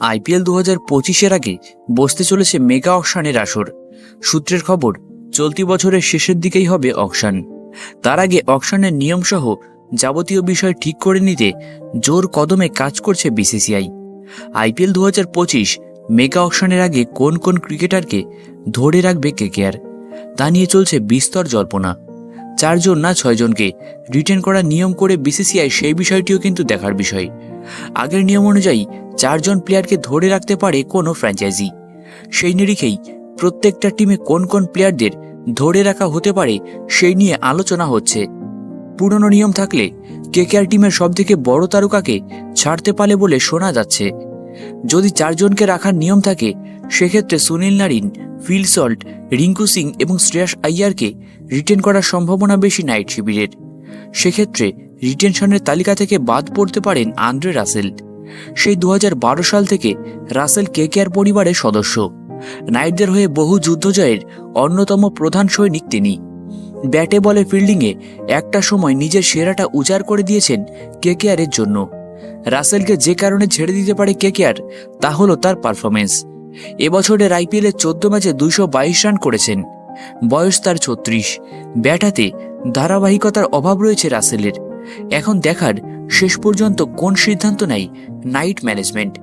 IPL দু হাজার পঁচিশের আগে বসতে চলেছে মেগা অকশানের আসর। সূত্রের খবর, চলতি বছরের শেষের দিকেই হবে অকশান। তার আগে অকশানের নিয়মসহ যাবতীয় বিষয় ঠিক করে নিতে জোর কদমে কাজ করছে বিসিসিআই। আইপিএল দু হাজার পঁচিশ মেগা অকশানের আগে কোন কোন ক্রিকেটারকে ধরে রাখবে কেকেআর? তা নিয়ে চলছে বিস্তর জল্পনা। চারজন না ছয়জনকে রিটেন করার নিয়ম করে বিসিসিআই সেই বিষয়টিও কিন্তু দেখার বিষয়। আগের নিয়ম অনুযায়ী চারজন প্লেয়ারকে ধরে রাখতে পারে কোনো ফ্র্যাঞ্চাইজি। সেই নিরিখেই প্রত্যেকটা টিমে কোন কোন প্লেয়ারদের ধরে রাখা হতে পারে সেই নিয়ে আলোচনা হচ্ছে। পুরনো নিয়ম থাকলে কেকেআর টিমের সবথেকে বড় তারকাকে ছাড়তে পারে বলে শোনা যাচ্ছে। যদি চারজনকে রাখার নিয়ম থাকে, সেক্ষেত্রে Sunil Narine, Phil Salt, Rinku Singh এবং শ্রেয়াস আইয়ারকে রিটেন করার সম্ভাবনা বেশি নাইট শিবিরের। সেক্ষেত্রে রিটেনশনের তালিকা থেকে বাদ পড়তে পারেন আন্দ্রে রাসেল। সেই দু হাজার বারো সাল থেকে রাসেল কেকেআর পরিবারের সদস্য। নাইটদের হয়ে বহু যুদ্ধ জয়ের অন্যতম প্রধান সৈনিক তিনি। ব্যাটে বলে ফিল্ডিংয়ে একটা সময় নিজের সেরাটা উজাড় করে দিয়েছেন কেকেআরের জন্য। রাসেলকে যে কারণে ছেড়ে দিতে পারে কেকেআর তা হলো তার পারফরমেন্স এবছরের আইপিএলে চোদ্দ ম্যাচে দুইশো বাইশ রান করেছেন। বয়স তার ছত্রিশ। ব্যাট হাতে ধারাবাহিকতার অভাব রয়েছে রাসেলের। এখন দেখার শেষ পর্যন্ত কোন সিদ্ধান্ত নেয় নাইট ম্যানেজমেন্ট।